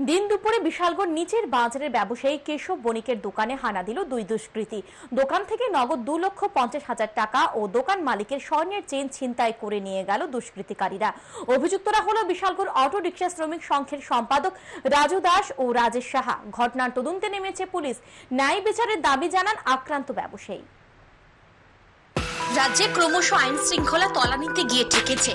দিন দুপুরে বিশালগড় নিচের বাজারের ব্যবসায়ী কেশব বণিকের দোকানে হানা দিল দুই দুষ্কৃতী। দোকান থেকে নগদ দু লক্ষ পঞ্চাশ হাজার টাকা ও দোকান মালিকের স্বর্ণের চেন ছিনতাই করে নিয়ে গেল দুষ্কৃতিকারীরা। অভিযুক্তরা হলো বিশালগড় অটো রিক্সা শ্রমিক সংঘের সম্পাদক রাজু দাস ও রাজেশ সাহা। ঘটনার তদন্তে নেমেছে পুলিশ। ন্যায় বিচারের দাবি জানান আক্রান্ত ব্যবসায়ী। রাজ্যে ক্রমশ আইন শৃঙ্খলা তলানিতে গিয়ে ঠেকেছে।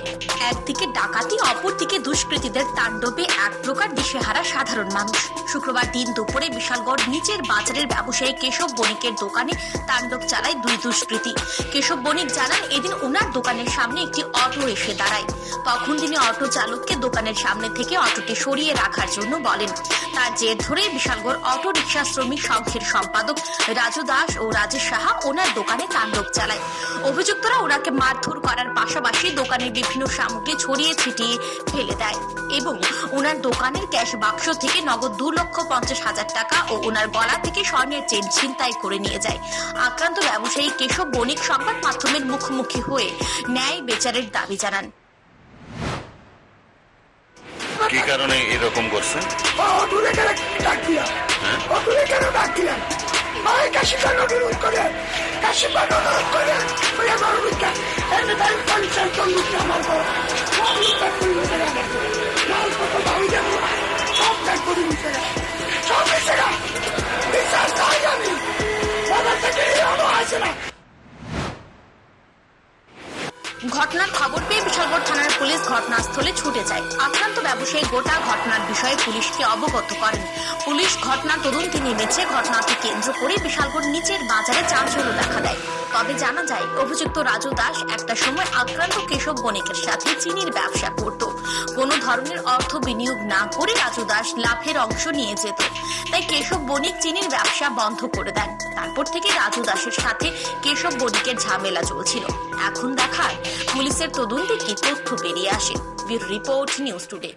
একদিকে ডাকাতি, অপরদিকে দুষ্কৃতীদের তাণ্ডবে এক প্রকার দিশেহারা সাধারণ মানুষ। শুক্রবার দিন দুপুরে বিশালগড় নিচের বাজারের ব্যবসায়ী কেশব বণিকের দোকানে তাণ্ডব চালায় দুই দুষ্কৃতী। কেশব বণিক জানান, এদিন ওনার দোকানের সামনে একটি অটো এসে দাঁড়ায়। তখন তিনি অটো চালককে দোকানের সামনে থেকে অটোটি সরিয়ে রাখার জন্য বলেন, তার জের ধরে বিশালগড় অটো রিক্সা শ্রমিক সংঘের সম্পাদক রাজু দাস ও রাজেশ সাহা ওনার দোকানে তাণ্ডব চালায়। অভিযুক্তরা ওনাকে মারধর করার পাশাপাশি দোকানের বিভিন্ন সামগ্রী ছড়িয়ে ছিটিয়ে ফেলে দেয় এবং ওনার দোকানের ক্যাশ বাক্স থেকে নগদ দু লক্ষ পঞ্চাশ হাজার টাকা ও ওনার গলা থেকে স্বর্ণের চেন ছিনতাই করে নিয়ে যায়। আক্রান্ত ব্যবসায়ী কেশব বণিক সংবাদ মাধ্যমের মুখোমুখি হয়ে ন্যায় বিচারের দাবি জানান। কি কারণে এরকম করছেন? ভাই কাশিপান অনুরোধ করে কাশিপাল অনুরোধ করে। ওই আমার অনুরোধটা এমনি তাই পঞ্চায়েত অনুরোধটা আমার বড় সব লুটপাট করে নিতে গেছে মাল কত ভাই যাব সব ত্যাগ করি নিতে সব নিতে বিশ্বাস তাই আমি। বাবা থেকে আছে না। ঘটনার খবর পেয়ে বিশালগড় থানার পুলিশ ঘটনাস্থলে ছুটে যায়। আক্রান্ত ব্যবসায়ী গোটা ঘটনার বিষয়ে পুলিশকে অবগত করেন। পুলিশ ঘটনা তদন্তে নেমেছে, ঘটনাকে কেন্দ্র করে বিশালগড় নিচের বাজারে চাঞ্চল্য দেখা দেয়। তবে জানা যায়, অভিযুক্ত রাজু দাস একটা সময় আক্রান্ত কেশব বণিকের সাথে চিনির ব্যবসা করত। ধরনের অর্থ বিনিয়োগ না করে রাজু দাস লাভের অংশ নিয়ে যেত। তাই কেশব বণিক চিনির ব্যবসা বন্ধ করে দেন। তারপর থেকে রাজু দাসের সাথে কেশব বণিকের ঝামেলা চলছিল। এখন দেখায় পুলিশের তদন্তে কি তথ্য বেরিয়ে আসে। Report news today.